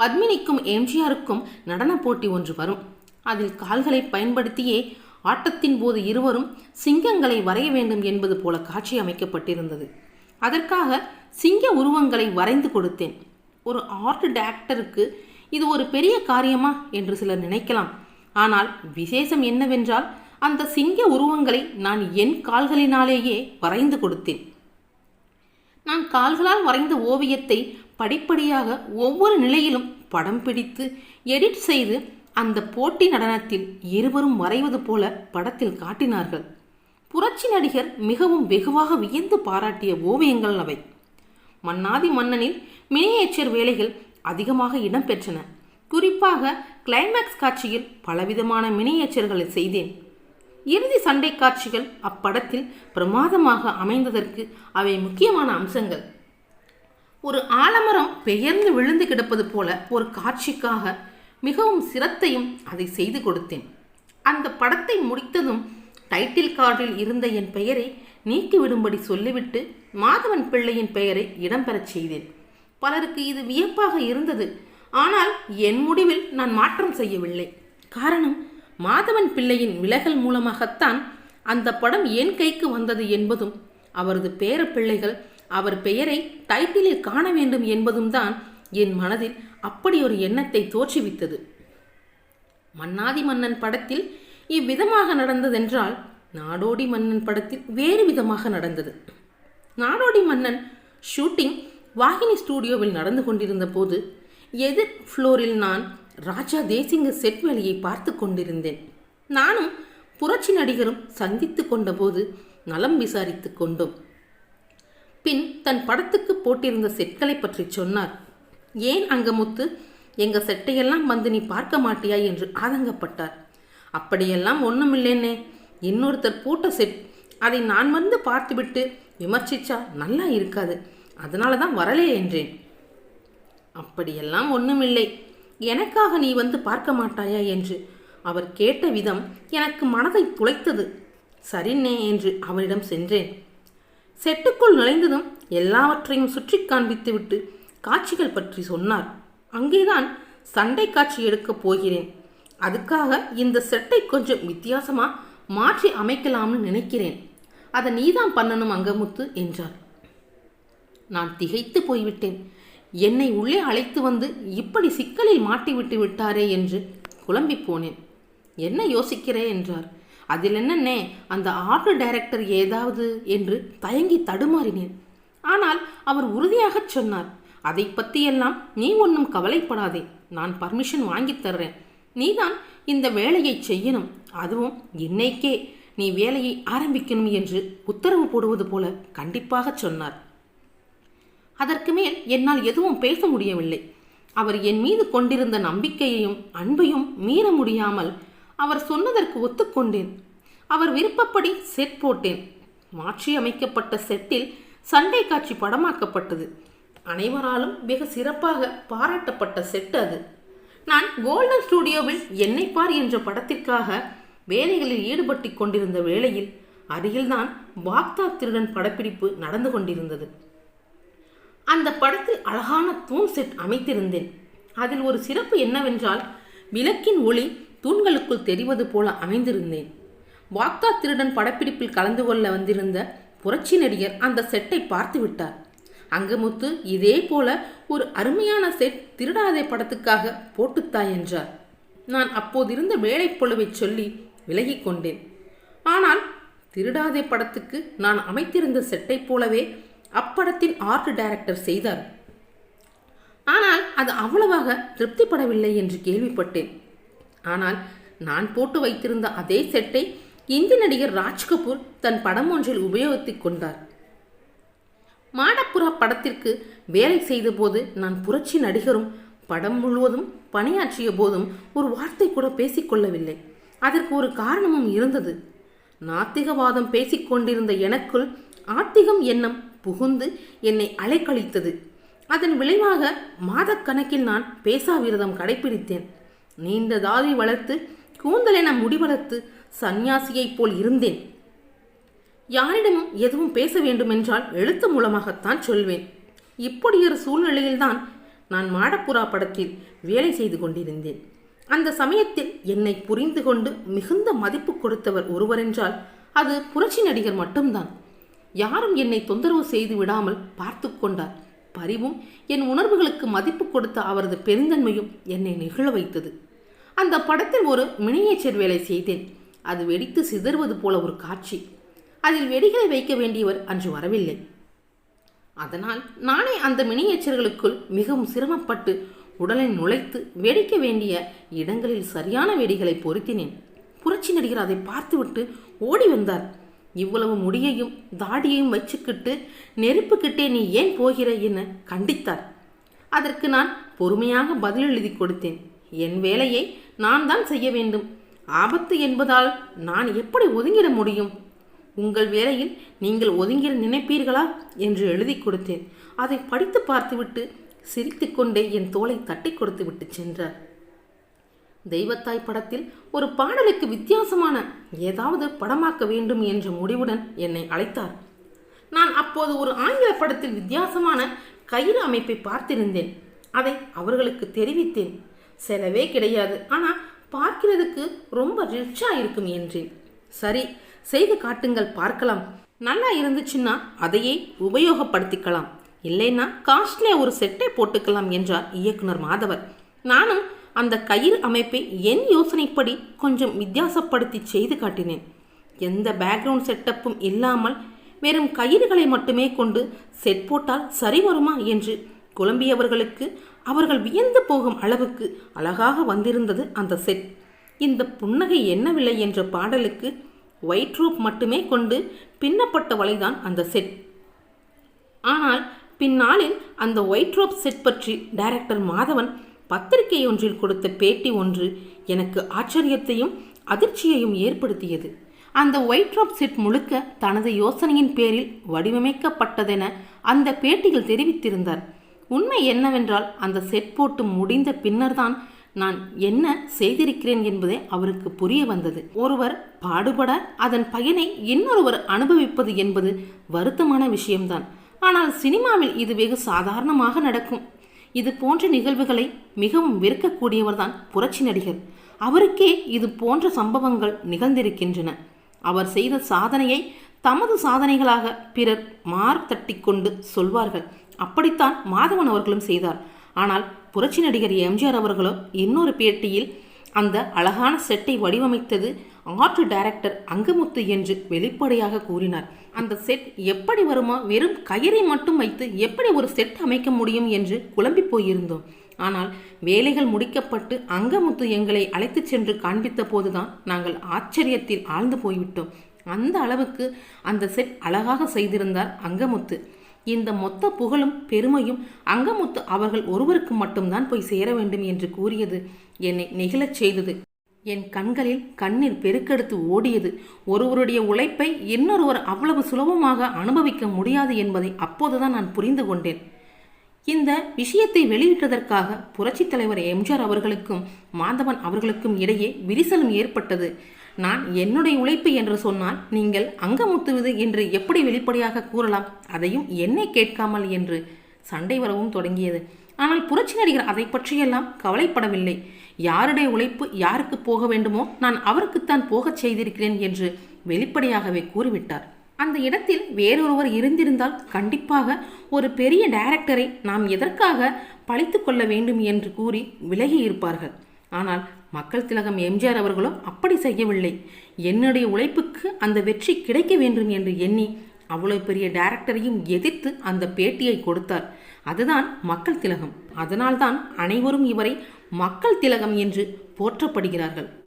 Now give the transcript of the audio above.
பத்மினிக்கும் எம்ஜிஆருக்கும் நடனப் போட்டி ஒன்று வரும். அதில் கால்களை பயன்படுத்தியே ஆட்டத்தின் போது இருவரும் சிங்கங்களை வரைய வேண்டும் என்பது போல காட்சி அமைக்கப்பட்டிருந்தது. அதற்காக சிங்க உருவங்களை வரைந்து கொடுத்தேன். ஒரு ஆர்ட் டேரக்டருக்கு இது ஒரு பெரிய காரியமா என்று சிலர் நினைக்கலாம். ஆனால் விசேஷம் என்னவென்றால் அந்த சிங்க உருவங்களை நான் என் கால்களினாலேயே வரைந்து கொடுத்தேன். நான் கால்களால் வரைந்த ஓவியத்தை படிப்படியாக ஒவ்வொரு நிலையிலும் படம் பிடித்து எடிட் செய்து அந்த போட்டி நடனத்தில் இருவரும் வரைவது போல படத்தில் காட்டினார்கள். புரட்சி நடிகர் மிகவும் வெகுவாக வியந்து பாராட்டிய ஓவியங்கள் அவை. மன்னாதி மன்னனில் மினியேச்சர் வேலைகள் அதிகமாக இடம்பெற்றன குறிப்பாக கிளைமேக்ஸ் காட்சியில் பலவிதமான மினியேச்சர்களை செய்தேன். இறுதி சண்டை காட்சிகள் அப்படத்தில் பிரமாதமாக அமைந்ததற்கு அவை முக்கியமான அம்சங்கள். ஒரு ஆலமரம் பெயர்ந்து விழுந்து கிடப்பது போல ஒரு காட்சிக்காக மிகவும் சிரத்தையும் அதை செய்து கொடுத்தேன். அந்த படத்தை முடித்ததும் டைட்டில் கார்டில் இருந்த என் பெயரை நீக்கிவிடும்படி சொல்லிவிட்டு மாதவன் பிள்ளையின் பெயரை இடம்பெறச் செய்தேன். பலருக்கு இது வியப்பாக இருந்தது. ஆனால் என் முடிவில் நான் மாற்றம் செய்யவில்லை. காரணம் மாதவன் பிள்ளையின் விலகல் மூலமாகத்தான் அந்த படம் என் கைக்கு வந்தது என்பதும் அவரது பேர பிள்ளைகள் அவர் பெயரை டைட்டிலில் காண வேண்டும் என்பதும் தான் என் மனதில் அப்படி ஒரு எண்ணத்தை தோற்றுவித்தது. மன்னாதி மன்னன் படத்தில் இவ்விதமாக நடந்ததென்றால் நாடோடி மன்னன் படத்தில் வேறு விதமாக நடந்தது. நாடோடி மன்னன் ஷூட்டிங் வாகினி ஸ்டூடியோவில் நடந்து கொண்டிருந்த போது எதிர் ஃப்ளோரில் நான் ராஜா தேசிங்க செட் வேலையை பார்த்து கொண்டிருந்தேன். நானும் புரட்சி நடிகரும் சந்தித்து கொண்டபோது நலம் விசாரித்து கொண்டோம். பின் தன் படத்துக்கு போட்டிருந்த செட்களை பற்றி சொன்னார். ஏன் அங்கமுத்து? எங்க செட்டையெல்லாம் வந்து நீ பார்க்க மாட்டியா? என்று ஆதங்கப்பட்டார். அப்படியெல்லாம் ஒன்றுமில்லேனே இன்னொருத்தர் போட்ட செட் அதை நான் வந்து பார்த்துவிட்டு விமர்சிச்சா நல்லா இருக்காது. அதனால தான் வரலே என்றேன். அப்படியெல்லாம் ஒன்றுமில்லை எனக்காக நீ வந்து பார்க்க மாட்டாயா? என்று அவர் கேட்ட விதம் எனக்கு மனதை துளைத்தது சரிண்ணே என்று அவரிடம் சென்றேன். செட்டுக்குள் நுழைந்ததும் எல்லாவற்றையும் சுற்றி காண்பித்துவிட்டு காட்சிகள் பற்றி சொன்னார். அங்கேதான் சண்டை காட்சி எடுக்கப் போகிறேன். அதுக்காக இந்த செட்டை கொஞ்சம் வித்தியாசமாக மாற்றி அமைக்கலாம்னு நினைக்கிறேன். அதை நீதான் பண்ணணும் அங்கமுத்து என்றார். நான் திகைத்து போய்விட்டேன். என்னை உள்ளே அழைத்து வந்து இப்படி சிக்கலில் மாட்டிவிட்டு விட்டாரே என்று குழம்பி போனேன். என்ன யோசிக்கிறே என்றார். அதில் என்னன்னே அந்த ஆர்ட் டைரக்டர் ஏதாவது என்று தயங்கி தடுமாறினேன். ஆனால் அவர் உறுதியாகச் சொன்னார் அதை பற்றியெல்லாம் நீ ஒன்றும் கவலைப்படாதே நான் பர்மிஷன் வாங்கித் தர்றேன். நீதான் இந்த வேலையை செய்யணும் அதுவும் இன்னைக்கே நீ வேலையை ஆரம்பிக்கணும் என்று உத்தரவு போடுவது போல கண்டிப்பாக சொன்னார். அதற்கு மேல் என்னால் எதுவும் பேச முடியவில்லை. அவர் என் மீது கொண்டிருந்த நம்பிக்கையையும் அன்பையும் மீற முடியாமல் அவர் சொன்னதற்கு ஒத்துக்கொண்டேன். அவர் விருப்பப்படி செட் போட்டேன். மாற்றி அமைக்கப்பட்ட செட்டில் சண்டை காட்சி படமாக்கப்பட்டது. அனைவராலும் மிக சிறப்பாக பாராட்டப்பட்ட செட் அது. நான் கோல்டன் ஸ்டூடியோவில் என்னை பார் என்ற படத்திற்காக வேலைகளில் ஈடுபட்டு கொண்டிருந்த வேளையில் அருகில்தான் பாக்தா திருடன் படப்பிடிப்பு நடந்து கொண்டிருந்தது. அந்த படத்தில் அழகான தூண் செட் அமைத்திருந்தேன். அதில் ஒரு சிறப்பு என்னவென்றால் விளக்கின் ஒளி தூண்களுக்குள் தெரிவது போல அமைந்திருந்தேன். வாக்தா திருடன் படப்பிடிப்பில் கலந்து கொள்ள வந்திருந்த புரட்சி நடிகர் அந்த செட்டை பார்த்து விட்டார். அங்கமுத்து இதே போல ஒரு அருமையான செட் திருடாதே படத்துக்காக போட்டுத்தா என்றார். நான் அப்போதிருந்த வேலைப்பொழுவை சொல்லி விலகிக் கொண்டேன். ஆனால் திருடாதே படத்துக்கு நான் அமைத்திருந்த செட்டைப் போலவே அப்படத்தின் ஆர்ட் டைரக்டர் செய்தார். ஆனால் அது அவ்வளவாக திருப்திப்படவில்லை என்று கேள்விப்பட்டேன். ஆனால் நான் போட்டு வைத்திருந்த அதே செட்டை இந்தி நடிகர் ராஜ்கபூர் தன் படம் ஒன்றில் உபயோகித்துக் கொண்டார். மாடப்புறா படத்திற்கு வேலை செய்தபோது நான் புரட்சி நடிகரும் படம் முழுவதும் பணியாற்றிய போதும் ஒரு வார்த்தை கூட பேசிக்கொள்ளவில்லை அதற்கு ஒரு காரணமும் இருந்தது. நாத்திகவாதம் பேசிக்கொண்டிருந்த எனக்குள் ஆத்திகம் எண்ணம் புகுந்து என்னை அலைக்கழித்தது. அதன் விளைவாக மாதக்கணக்கில் நான் பேசாவிரதம் கடைபிடித்தேன். நீண்ட தாடி வளர்த்து கூந்தலென முடி வளர்த்து சந்நியாசியைப் போல் இருந்தேன். யாரிடமும் எதுவும் பேச வேண்டுமென்றால் எழுத்து மூலமாகத்தான் சொல்வேன். இப்படி ஒரு சூழ்நிலையில்தான் நான் மாடப்புறா படத்தில் வேலை செய்து கொண்டிருந்தேன். அந்த சமயத்தில் என்னை புரிந்து கொண்டு மிகுந்த மதிப்பு கொடுத்தவர் ஒருவரென்றால் அது புரட்சி நடிகர் மட்டும்தான். யாரும் என்னை தொந்தரவு செய்து விடாமல் பார்த்து கொண்டார். பரிவும் என் உணர்வுகளுக்கு மதிப்பு கொடுத்த அவரது பெருந்தன்மையும் என்னை நெகிழ வைத்தது. அந்த படத்தில் ஒரு மினியேச்சர் வேலை செய்தேன். அது வெடித்து சிதறுவது போல ஒரு காட்சி. அதில் வெடிகளை வைக்க வேண்டியவர் அன்று வரவில்லை. அதனால் நானே அந்த மினியேச்சர்களுக்குள் மிகவும் சிரமப்பட்டு உடலை நுழைத்து வெடிக்க வேண்டிய இடங்களில் சரியான வெடிகளை பொருத்தினேன். புரட்சி நடிகர் அதை பார்த்துவிட்டு ஓடி வந்தார். இவ்வளவு முடியையும் தாடியையும் வச்சுக்கிட்டு நெருப்புக்கிட்டே நீ ஏன் போகிற என கண்டித்தார். அதற்கு நான் பொறுமையாக பதில் எழுதி கொடுத்தேன். என் வேலையை நான் தான் செய்ய வேண்டும். ஆபத்து என்பதால் நான் எப்படி ஒதுங்கிட முடியும்? உங்கள் வேலையில் நீங்கள் ஒதுங்கிட நினைப்பீர்களா? என்று எழுதி கொடுத்தேன். அதை படித்து பார்த்துவிட்டு சிரித்துக்கொண்டே என் தோலை தட்டி கொடுத்து விட்டு சென்றார். தெய்வத்தாய் படத்தில் ஒரு பாடலுக்கு வித்தியாசமான ஏதாவது படமாக்க வேண்டும் என்ற முடிவுடன் என்னை அழைத்தார். நான் அப்போது ஒரு ஆங்கில படத்தில் வித்தியாசமான கயிறு அமைப்பை பார்த்திருந்தேன். அதை அவர்களுக்கு தெரிவித்தேன். செலவே கிடையாது. ஆனால் பார்க்கிறதுக்கு ரொம்ப ரிச்சா இருக்கும் என்றேன். சரி செய்து காட்டுங்கள் பார்க்கலாம். நல்லா இருந்துச்சுன்னா அதையே உபயோகப்படுத்திக்கலாம். இல்லைன்னா காஸ்ட்லியா ஒரு செட்டை போட்டுக்கலாம் என்றார் இயக்குனர் மாதவர். நானும் அந்த கயிறு அமைப்பை என் யோசனைப்படி கொஞ்சம் வித்தியாசப்படுத்தி செய்து காட்டினேன். எந்த பேக்ரவுண்ட் செட்டப்பும் இல்லாமல் வெறும் கயிறுகளை மட்டுமே கொண்டு செட் போட்டால் சரி வருமா என்று குழம்பியவர்களுக்கு அவர்கள் வியந்து போகும் அளவுக்கு அழகாக வந்திருந்தது அந்த செட். இந்த புன்னகை என்னவில்லை என்ற பாடலுக்கு ஒயிட் ரூப் மட்டுமே கொண்டு பின்னப்பட்ட வலைதான் அந்த செட். ஆனால் பின்னாளில் அந்த ஒயிட் ரோப் செட் பற்றி டைரக்டர் மாதவன் பத்திரிகை ஒன்றில் கொடுத்த பேட்டி ஒன்று எனக்கு ஆச்சரியத்தையும் அதிர்ச்சியையும் ஏற்படுத்தியது. அந்த ஒயிட் ரோப் செட் முழுக்க தனது யோசனையின் பேரில் வடிவமைக்கப்பட்டதென அந்த பேட்டியில் தெரிவித்திருந்தார். உண்மை என்னவென்றால் அந்த செட் போட்டு முடிந்த பின்னர்தான் நான் என்ன செய்திருக்கிறேன் என்பதே அவருக்கு புரிய வந்தது. ஒருவர் பாடுபட அதன் பயனை இன்னொருவர் அனுபவிப்பது என்பது வருத்தமான விஷயம்தான். ஆனால் சினிமாவில் இது வெகு சாதாரணமாக நடக்கும். இது போன்ற நிகழ்வுகளை மிகவும் வெறுக்கக்கூடியவர்தான் புரட்சி நடிகர். அவருக்கே இது போன்ற சம்பவங்கள் நிகழ்ந்திருக்கின்றன. அவர் செய்த சாதனையை தமது சாதனைகளாக பிறர் மார் தட்டி கொண்டு சொல்வார்கள். அப்படித்தான் மாதவன் அவர்களும் செய்தார். ஆனால் புரட்சி நடிகர் எம்ஜிஆர் அவர்களோ இன்னொரு பேட்டியில் அந்த அழகான செட்டை வடிவமைத்தது ஆர்ட் டைரக்டர் அங்கமுத்து என்று வெளிப்படையாக கூறினார். அந்த செட் எப்படி வருமோ? வெறும் கயிறை மட்டும் வைத்து எப்படி ஒரு செட் அமைக்க முடியும் என்று குழம்பி போயிருந்தோம். ஆனால் வேலைகள் முடிக்கப்பட்டு அங்கமுத்து எங்களை அழைத்துச் சென்று காண்பித்த போதுதான் நாங்கள் ஆச்சரியத்தில் ஆழ்ந்து போய்விட்டோம். அந்த அளவுக்கு அந்த செட் அழகாக செய்திருந்தார் அங்கமுத்து. இந்த மொத்த புகழும் பெருமையும் அங்கமுத்து அவர்கள் ஒருவருக்கு மட்டும்தான் போய் சேர வேண்டும் என்று கூறியது. என்னை நெகிழச் செய்தது. என் கண்களில் கண்ணீர் பெருக்கெடுத்து ஓடியது. ஒருவருடைய உழைப்பை இன்னொருவர் அவ்வளவு சுலபமாக அனுபவிக்க முடியாது என்பதை அப்போதுதான் நான் புரிந்து கொண்டேன். இந்த விஷயத்தை வெளியிட்டதற்காக புரட்சித் தலைவர் எம்ஜிஆர் அவர்களுக்கும் மாதவன் அவர்களுக்கும் இடையே விரிசலும் ஏற்பட்டது. நான் என்னுடைய உழைப்பு என்று சொன்னால் நீங்கள் அங்கமுத்துவது என்று எப்படி வெளிப்படையாக கூறலாம்? அதையும் என்னை கேட்காமல் என்று சண்டை வரவும் தொடங்கியது. ஆனால் புரட்சி நடிகர் அதை பற்றியெல்லாம் கவலைப்படவில்லை. யாருடைய உழைப்பு யாருக்கு போக வேண்டுமோ நான் அவருக்குத்தான் போகச் செய்திருக்கிறேன் என்று வெளிப்படையாகவே கூறிவிட்டார். அந்த இடத்தில் வேறொருவர் இருந்திருந்தால் கண்டிப்பாக ஒரு பெரிய டைரக்டரை நாம் எதற்காக பழித்து கொள்ள வேண்டும் என்று கூறி விலகி இருப்பார்கள் ஆனால் மக்கள் திலகம் எம்ஜிஆர் அவர்களோ அப்படி செய்யவில்லை. என்னுடைய உழைப்புக்கு அந்த வெற்றி கிடைக்க வேண்டும் என்று எண்ணி அவ்வளவு பெரிய டைரக்டரையும் எதிர்த்து அந்த பேட்டியை கொடுத்தார். அதுதான் மக்கள் திலகம். அதனால்தான் அனைவரும் இவரை மக்கள் திலகம் என்று போற்றப்படுகிறார்கள்.